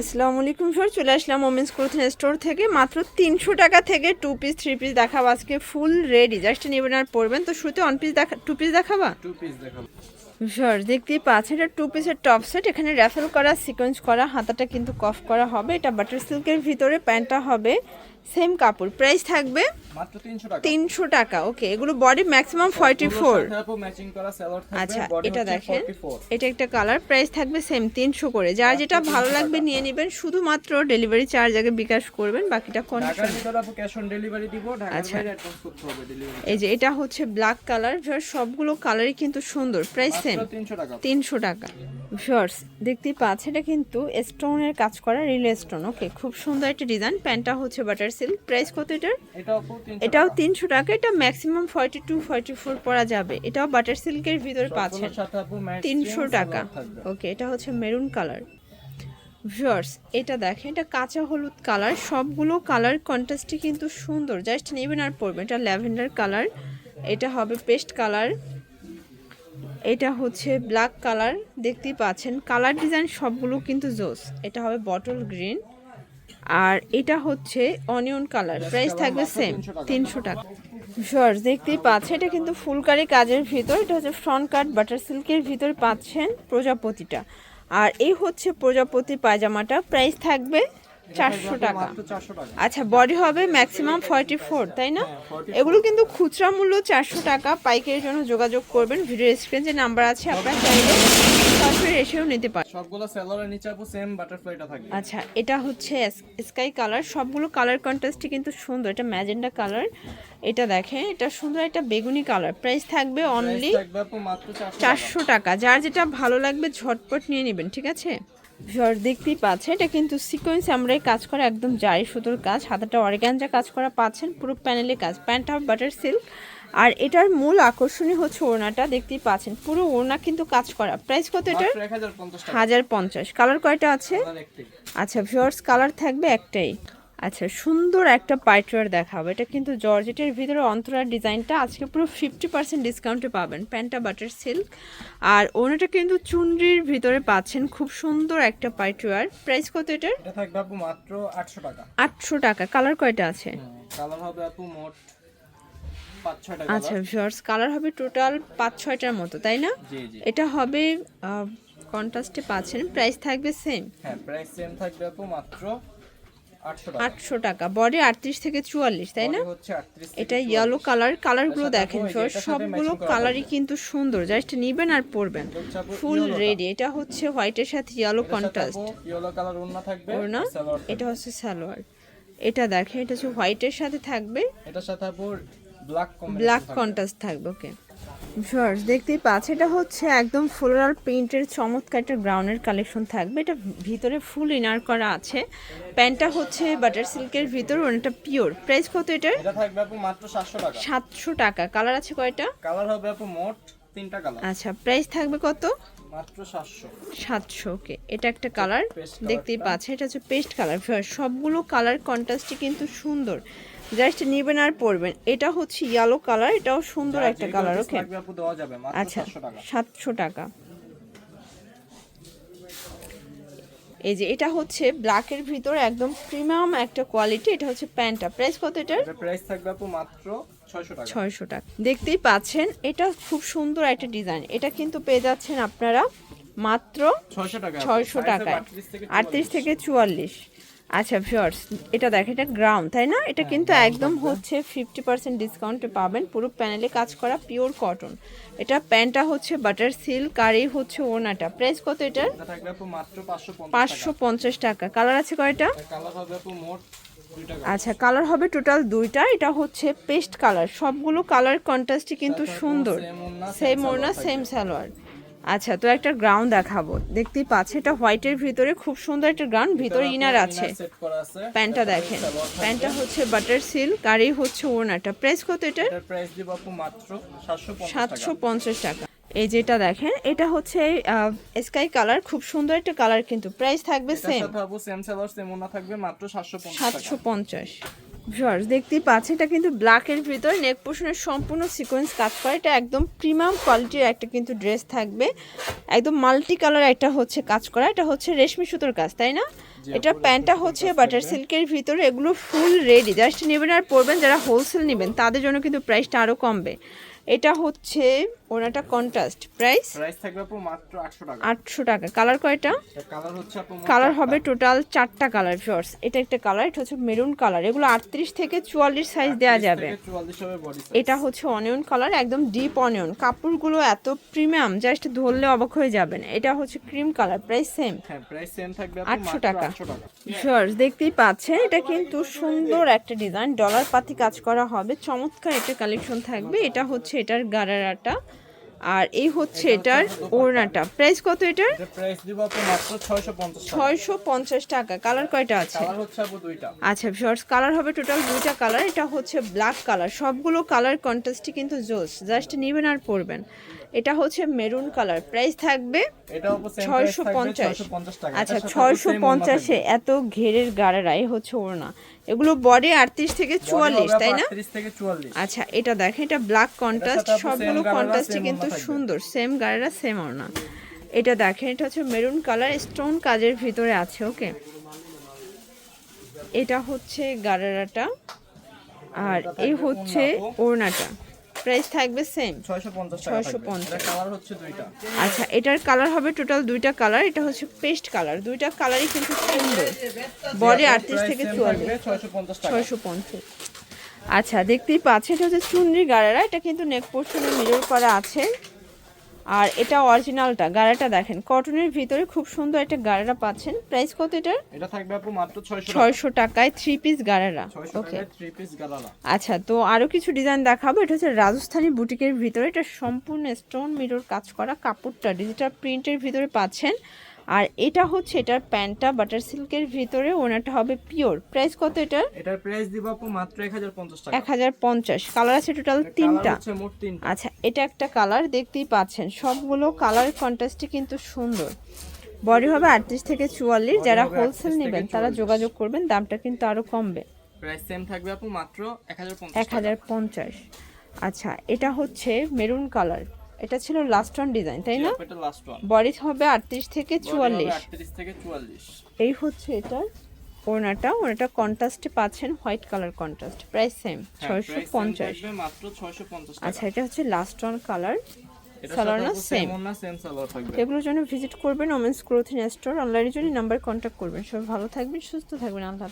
আসসালামু আলাইকুম স্যার চলে আসলাম ওমেন্স ক্লোথিং স্টোর থেকে। মাত্র তিনশো টাকা থেকে টু পিস থ্রি পিস দেখাবো আজকে ফুল রেডি জাস্ট নেবেন আর পরবেন। তো শুরুতে ওয়ান পিস দেখা টু পিস দেখাবা? টু পিস দেখাবো। স্যার দেখতেই পাচ্ছেন এটা টু পিসের টপ সেট এখানে র্যাফেল করা সিকোয়েন্স করা হাতাটা কিন্তু কফ করা হবে। এটা বাটার সিল্কের ভিতরে প্যান্টটা হবে। সেম কাপড়। প্রাইস থাকবে মাত্র 300 টাকা। তিনশো টাকা ওকে এগুলো body maximum forty four matching করা সালোয়ার থাকবে আচ্ছা এটা দেখেন এটা একটা কালার প্রাইস থাকবে সেম তিনশো করে। যার যেটা ভালো লাগবে নিয়ে নেবেন শুধুমাত্র ডেলিভারি চার্জ আগে বিকাশ করবেন বাকিটা ঢাকার ভিতরে আপু ক্যাশ অন ডেলিভারি দিব ঢাকার আচ্ছা। বাইরে অ্যাডভান্স করতে হবে ডেলিভারি এই যে এটা হচ্ছে ব্ল্যাক কালার সবগুলো কালারই কিন্তু সুন্দর প্রাইস সেম 300 টাকা। তিনশো টাকা। শর্টস দেখতেই পাচ্ছেন এটা কিন্তু স্টোনের কাজ করা রিলে স্টোন ওকে খুব সুন্দর একটা ডিজাইন প্যান্টটা হচ্ছে বাটার সিল্ক প্রাইস কত এটার? এটা আপু 300 এটাও তিনশো টাকা। এটা maximum forty two forty four পরা যাবে। এটাও বাটার সিল্কের ভিতরে পাচ্ছেন। তিনশো টাকা। ওকে এটা হচ্ছে মেরুন কালার ভিউয়ার্স এটা দেখেন এটা কাঁচা হলুদ কালার সবগুলো কালার কন্ট্রাস্টই কিন্তু সুন্দর। জাস্ট নেবেন আর পরবেন। এটা ল্যাভেন্ডার কালার এটা হবে পেস্ট কালার এটা হচ্ছে ব্ল্যাক কালার দেখতেই পাচ্ছেন। কালার ডিজাইন সবগুলো কিন্তু জোস এটা হবে বটল গ্রিন আর এটা হচ্ছে অনিয়ন কালার প্রাইস থাকবে সেম তিনশো টাকা। শর্টস দেখতেই পাচ্ছে এটা কিন্তু ফুলকারি কাজের ভিতর, এটা হচ্ছে ফ্রন্ট কাট বাটার সিল্কের ভিতর পাচ্ছেন প্রজাপতিটা। আর এই হচ্ছে প্রজাপতি পায়জামাটা প্রাইস থাকবে চারশো টাকা। মাত্র 400 টাকা। আচ্ছা বডি হবে ম্যাক্সিমাম ফর্টি ফোর তাই না? এগুলো কিন্তু খুচরা মূল্য চারশো টাকা। পাইকারির জন্য যোগাযোগ করবেন। ভিডিও স্ক্রিন যে নাম্বার আছে আপনারা চাইলে সরাসরি এসেও নিতে পারেন। সবগুলো সালোয়ারের নিচে আপু সেম বাটারফ্লাইটা থাকবে আচ্ছা এটা হচ্ছে স্কাই কালার সবগুলো কালার কন্ট্রাস্টই কিন্তু সুন্দর। এটা ম্যাজেন্ডা কালার এটা দেখেন এটা সুন্দর একটা বেগুনি কালার প্রাইস থাকবে অনলি Price থাকবে আপু মাত্র 400 টাকা। চারশো টাকা। যার যেটা ভালো লাগবে ঝটপট নিয়ে নেবেন ঠিক আছে? জ্বর দেখতেই পাচ্ছেন এটা কিন্তু সিকোয়েন্স আমরা কাজ করা একদম জারি সুতোর কাজ। হাতাটা অর্গ্যানজা কাজ করা পাচ্ছেন পুরো প্যানেলে কাজ। প্যান্ট হাফ বাটার সিল্ক আর এটার মূল আকর্ষণীয় হচ্ছে ওড়নাটা দেখতেই পাচ্ছেন। পুরো ওড়না কিন্তু কাজ করা। প্রাইস কত এটার? মাত্র 1050 টাকা। হাজার পঞ্চাশ। কালার কয়টা আছে? আচ্ছা ভিউয়ার্স কালার থাকবে একটাই। আচ্ছা সুন্দর একটা পাইটওয়ার দেখাবো। এটা কিন্তু জর্জেটের ভিতরে অন্তরার ডিজাইনটা আজকে পুরো ফিফটি পার্সেন্ট ডিসকাউন্টে পাবেন প্যান্টা বাটার সিল্ক। আর ওনাটা কিন্তু চুনরির ভিতরে পাচ্ছেন খুব সুন্দর একটা পাইটওয়ার প্রাইস কত এটার? এটা থাকবে আপু মাত্র 800 টাকা। আটশো টাকা। কালার কয়টা আছে? কালার হবে আপু মোট 5 6 টাকা আচ্ছা ভিউয়ার্স কালার হবে টোটাল পাঁচ ছয়টার মতো তাই না? এটা হবে কন্ট্রাস্টে পাচ্ছেন। প্রাইস থাকবে সেম হ্যাঁ প্রাইস সেম থাকবে আপু মাত্র 800 আটশো টাকা। বডি আটত্রিশ থেকে চুয়াল্লিশ তাই না? বডি হচ্ছে 38 থেকে এটা ইয়েলো কালার কালারগুলো দেখেন সবগুলো কালারই কিন্তু সুন্দর। জাস্ট নিবেন আর পরবেন। ফুল রেডি এটা হচ্ছে হোয়াইটের সাথে ইয়েলো কন্ট্রাস্ট ওড়না এটা হচ্ছে সালোয়ার। এটা দেখেন এটা হচ্ছে হোয়াইটের সাথে থাকবে। এটার সাথে ব্ল্যাক ব্ল্যাক কন্ট্রাস্ট থাকবে। ওকে শর্টস দেখতেই পাচ্ছে এটা হচ্ছে একদম ফ্লোরাল প্রিন্টের চমৎকার একটা গ্রাউন্ডের কালেকশন থাকবে। এটা ভিতরে ফুল ইনার করা আছে। প্যান্টটা হচ্ছে বাটার সিল্কের ভিতর ওটা পিওর প্রাইস কত এটার? এটা থাকবে আপু মাত্র 700 টাকা। সাতশো টাকা। কালার আছে কয়টা? কালার হবে আপু মোট তিনটা কালার আচ্ছা প্রাইস থাকবে কত? মাত্র 700 সাতশো ওকে এটা একটা কালার দেখতেই পাচ্ছে এটা হচ্ছে পেস্ট কালার সবগুলো কালার কন্ট্রাস্টই কিন্তু সুন্দর। জাস্ট নেবেন আর পরবেন। এটা হচ্ছে ইয়েলো কালার এটাও সুন্দর একটা কালার ওকে আচ্ছা সাতশো টাকা। এই যে এটা হচ্ছে ব্ল্যাকের ভিতর একদম প্রিমিয়াম একটা কোয়ালিটি এটা হচ্ছে প্যান্টটা প্রাইস কত এটার? প্রাইস থাকবে আপু মাত্র 600 টাকা। ছয়শো টাকা। দেখতেই পাচ্ছেন এটা খুব সুন্দর একটা ডিজাইন এটা কিন্তু পেয়ে যাচ্ছেন আপনারা মাত্র 600 টাকা। ছয়শো টাকায়। 38 থেকে আটত্রিশ থেকে চুয়াল্লিশ। আচ্ছা ভিউয়ার্স এটা দেখেন এটা গ্রাউন্ড তাই না? এটা কিন্তু একদম হচ্ছে ফিফটি পার্সেন্ট ডিসকাউন্টে পাবেন। পুরো প্যানেলে কাজ করা পিওর কটন এটা প্যান্টটা হচ্ছে বাটার সিল্ক আর এই হচ্ছে ওনাটা। প্রাইস কত এটার? এটা থাকবে আপু মাত্র 550 পাঁচশো পঞ্চাশ টাকা। কালার আছে কয়টা? আচ্ছা কালার হবে টোটাল দুইটা। এটা হচ্ছে পেস্ট কালার সবগুলো কালার কন্ট্রাস্টই কিন্তু সুন্দর। সেম ওড়না সেম সালোয়ার। আচ্ছা তো একটা গ্রাউন্ড দেখাবো। দেখতেই পাচ্ছে এটা হোয়াইটের ভিতরে খুব সুন্দর একটা গ্রাউন্ড ভিতরে ইনার আছে। প্যান্টটা দেখেন। প্যান্টটা হচ্ছে বাটার সিল্ক আর এই হচ্ছে ওড়নাটা। প্রাইস কত এটা এটার প্রাইস দিব আপু মাত্র 750 সাতশো টাকা। পঞ্চাশ টাকা। এই যেটা দেখেন এটা হচ্ছে স্কাই কালার খুব সুন্দর একটা কালার কিন্তু। প্রাইস থাকবে সেম সাথে সেম সালোয়ার সেম ওড়না থাকবে মাত্র 750 টাকা। সাতশো পঞ্চাশ। ভিউয়ার্স দেখতেই পাচ্ছি এটা কিন্তু ব্ল্যাকের ভিতর নেক পোর্শনের সম্পূর্ণ সিকোয়েন্স কাজ করে। এটা একদম প্রিমিয়াম কোয়ালিটির একটা কিন্তু ড্রেস থাকবে। একদম মাল্টি কালার একটা হচ্ছে কাজ করা। এটা হচ্ছে রেশমি সুতোর কাজ তাই না? এটা প্যান্টটা হচ্ছে বাটার সিল্কের ভিতরে এগুলো ফুল রেডি জাস্ট নেবেন আর পরবেন যারা হোলসেল নেবেন তাদের জন্য কিন্তু প্রাইসটা আরও কমবে। এটা হচ্ছে ওনাটা কন্ট্রাস্ট প্রাইস প্রাইস থাকবে আপু মাত্র 800 টাকা। আটশো টাকা। কালার কয়টা? কালার হচ্ছে আপু কালার হবে টোটাল চারটা কালার ভিউয়ার্স এটা একটা কালার এটা হচ্ছে মেরুন কালার এগুলো আটত্রিশ থেকে চুয়াল্লিশ সাইজ দেওয়া 30 যাবে। 44 হবে বডি এটা হচ্ছে অনিয়ন কালার একদম ডিপ অনিয়ন কাপড়গুলো এত প্রিমিয়াম জাস্ট ধরলে অবাক হয়ে যাবেন এটা হচ্ছে ক্রিম কালার প্রাইস সেম হ্যাঁ প্রাইস সেম থাকবে আপু 800 টাকা। 800 টাকা। ভিউয়ার্স দেখতেই পাচ্ছেন এটা কিন্তু সুন্দর একটা ডিজাইন ডলার পাতি কাজ করা হবে চমৎকার একটা কালেকশন থাকবে। এটা হচ্ছে এটার গারারাটা। আর এই হচ্ছে এটার ওড়নাটা। প্রাইস কত এটার? প্রাইস দিব মাত্র 650 টাকা। ছয়শো পঞ্চাশ টাকা। কালার কয়টা আছে? কালার হচ্ছে আপু দুইটা। আচ্ছা শর্টস কালার হবে টোটাল দুইটা কালার এটা হচ্ছে ব্ল্যাক কালার সবগুলো কালার কন্ট্রাস্টই কিন্তু জোস। জাস্ট নেবেন আর পরবেন। এটা হচ্ছে মেরুন কালার। প্রাইস থাকবে ছয়শো পঞ্চাশ। আচ্ছা ছয়শো পঞ্চাশে এত ঘেরের গাড়ারাই হচ্ছে ওড়না। এগুলো বডি আটত্রিশ থেকে চুয়াল্লিশ তাই না? 38 থেকে 44 আচ্ছা এটা দেখেন এটা ব্ল্যাক কন্ট্রাস্ট সবগুলো গাড়ারা, কন্ট্রাস্টই কিন্তু সুন্দর সেম গাড়ারা সেম ওড়না। এটা দেখেন এটা হচ্ছে মেরুন কালার স্টোন কাজের ভিতরে আছে ওকে এটা হচ্ছে গাড়ারাটা আর এই হচ্ছে ওড়নাটা। প্রাইস থাকবে সেম 650 টাকা 650 এটা কালার হচ্ছে দুইটা। আচ্ছা এটার কালার হবে টোটাল দুইটা কালার এটা হচ্ছে পেস্ট কালার দুইটা কালারই কিন্তু সুন্দর। বডি আটত্রিশ থেকে চুয়াল্লিশ। 650 টাকা। ছয়শো পঞ্চাশ। আচ্ছা দেখতেই পাচ্ছেন এটা হচ্ছে চুনরি গাড়ারা এটা কিন্তু নেক পোর্শনে মিরর করা আছে। আর এটা অরিজিনালটা গাড়াটা দেখেন কটনের ভিতরে খুব সুন্দর একটা গাড়াটা পাচ্ছেন। প্রাইস কত এটার? এটা থাকবে আপু মাত্র 600 টাকা। ছয়শো টাকায় 3 পিস গাড়ারা। 600 ওকে টাকায় 3 পিস গাড়ারা। আচ্ছা তো আরও কিছু ডিজাইন দেখাবো। এটা হচ্ছে রাজস্থানী বুটিকের ভিতরে। এটা সম্পূর্ণ স্টোন মিরর কাজ করা কাপড়টা ডিজিটাল প্রিন্টের ভিতরে পাচ্ছেন। আর এটা হচ্ছে এটার প্যান্টটা বাটার সিল্কের ভিতরে ওনাটা হবে পিওর। প্রাইস কত এটার? এটার প্রাইস দিব আপু মাত্র 1050 টাকা। এক হাজার পঞ্চাশ। কালার আছে টোটাল তিনটা। আচ্ছা এটা একটা কালার দেখতেই পাচ্ছেন। সবগুলো কালার কন্ট্রাস্টে কিন্তু সুন্দর। বডি হবে আটত্রিশ থেকে চুয়াল্লিশ। যারা হোলসেল নেবেন তারা যোগাযোগ করবেন দামটা কিন্তু আরও কমবে। প্রাইস সেম থাকবে আপু মাত্র 1050 এক হাজার পঞ্চাশ। আচ্ছা এটা হচ্ছে মেরুন কালার। এটা ছিল লাস্ট ওয়ান ডিজাইন তাই না? এটা লাস্ট ওয়ান বডি হবে আটত্রিশ থেকে চুয়াল্লিশ। 38 থেকে 44 এই হচ্ছে এটা ওনাটা ওনাটা কন্ট্রাস্টে পাচ্ছেন white colour contrast price same হ্যাঁ, ছয়শো price same পঞ্চাশ। থাকবে মাত্র 650 আচ্ছা এটা হচ্ছে লাস্ট ওয়ান কালার সেম এগুলোর জন্য ভিজিট করবেন ওমেন্স ক্লোথিং স্টোর অনলাইনের জন্য নাম্বার কন্ট্যাক্ট করবেন। সবাই ভালো থাকবেন সুস্থ থাকবেন আল্লাহ